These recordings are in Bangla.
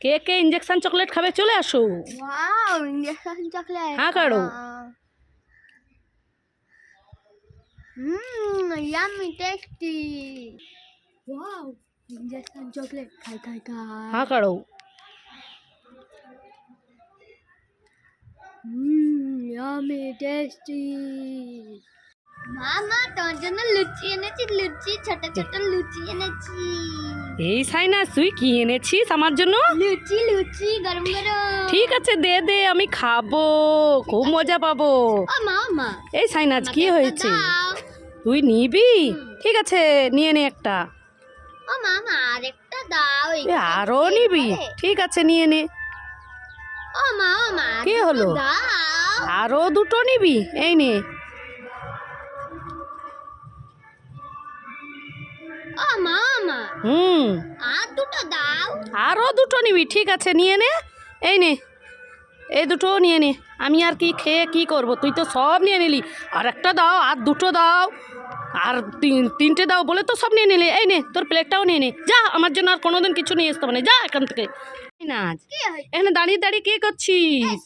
কে কে ইঞ্জেকশন চকলেট খাবে চলে আসো। ওয়াও ইঞ্জেকশন চকলেট হ্যাঁ, কারও। হুম yummy tasty wow injection chocolate খাই খাই খাই হ্যাঁ কারও। হুম ইয়ামি টেস্টি মামা তোর জন্য লুচি এনেছি লুচি ছোট ছোট লুচি এনেছি। এই সাইনাস তুই কি এনেছিস আমার জন্য? লুচি লুচি গরম গরম। ঠিক আছে দে দে আমি খাব। খুব মজা পাবো। এই সাইনাজ কি হয়েছে? তুই নিবি? ঠিক আছে নিয়ে নে একটা। ও মামা আরেকটা দাও এ, আরও নিবি? ঠিক আছে নিয়ে নে। ও মা মা কি হলো? দাও। আরও দুটো নিবি? এই নে। হুম। আর দুটো দাও। আরও দুটো নিবি ঠিক আছে নিয়ে নে। এই নে এই দুটো নিয়ে নে। আমি আর কি খেয়ে কি করব? তুই তো সব নিয়ে নিলি। আর একটা দাও আর দুটো দাও। আর তিন তিনটে দাও বলে তো সব নিয়ে নিলি। এই নে তোর প্লেটটাও নিয়ে নে। যা আমার জন্য আর কোনোদিন কিছু নিয়ে আসতে হবে না। যা এখান থেকে। নাচ এখানে দাঁড়িয়ে দাঁড়িয়ে কে করছিস?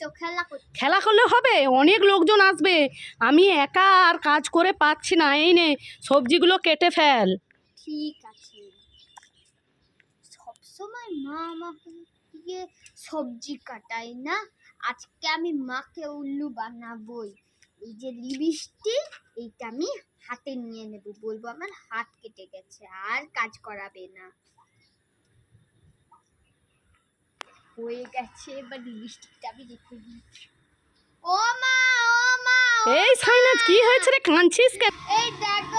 খেলা করলে হবে? অনেক লোকজন আসবে। আমি একা আর কাজ করে পাচ্ছি না। এই নে সবজিগুলো কেটে ফেল। ঠিক আছে সবসময় মা আমাকে দিয়ে সবজি কাটায় না? আজকে আমি মাকে উল্লু বানাবই। এই যে লিপস্টিক এইটা আমি হাতে নিয়ে নেব বলব আমার হাত কেটে গেছে আর কাজ করাবে না। হয়ে গেছে এবার লিপস্টিকটা আমি রেখে দিই ও মা ও মা এই সাইনাজ কি হয়েছে রে কাঁদছিস কেন? এই দেখো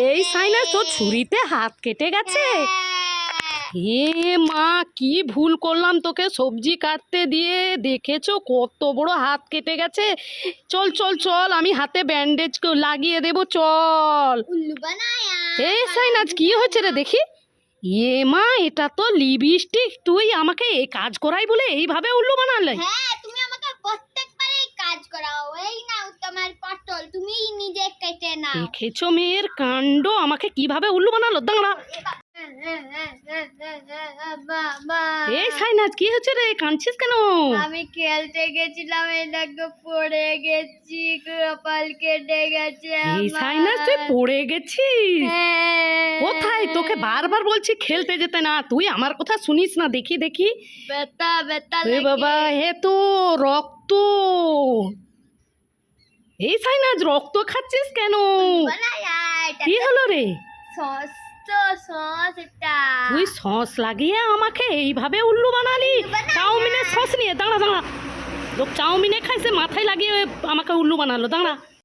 এই সাইনাস তোর ছুরিতে হাত কেটে গেছে। এ মা কি ভুল করলাম তোকে সবজি কাটতে দিয়ে? দেখেছ কত বড় হাত কেটে গেছে? চল চল চল আমি হাতে ব্যান্ডেজ লাগিয়ে দেব চল। এই সাইনাজ কি হয়েছে রে দেখি। এ মা এটা তো লিপস্টিক তুই আমাকে এই কাজ করাই বলে এইভাবে উল্লু বানালে। হ্যাঁ দেখেছ মেয়ের কাণ্ড? আমাকে কীভাবে উল্লু বানালো? দাঁড়া। এই সাইনাজ কি হচ্ছে রে? কাঁদছিস কেন? আমি খেলতে গেছিলাম পড়ে গেছি কপাল কেটে গেছে এই। তুই পড়ে গেছিস? হ্যাঁ। কোথায়? তোকে বারবার বলছি খেলতে যেতে না। তুই আমার কথা শুনিস না দেখি দেখি। বাবা হে তো রক্ত। এই সাইনাজ রক্ত খাচ্ছিস কেন? কি হলো রে? সস তো সস এটা। তুই সস লাগিয়ে আমাকে এইভাবে উল্লু বানালি? চাউমিনের সস নিয়ে দাঁড়া দাঁড়া। লোক চাউমিনে খাইছে মাথায় লাগিয়ে আমাকে উল্লু বানালো দাঁড়া।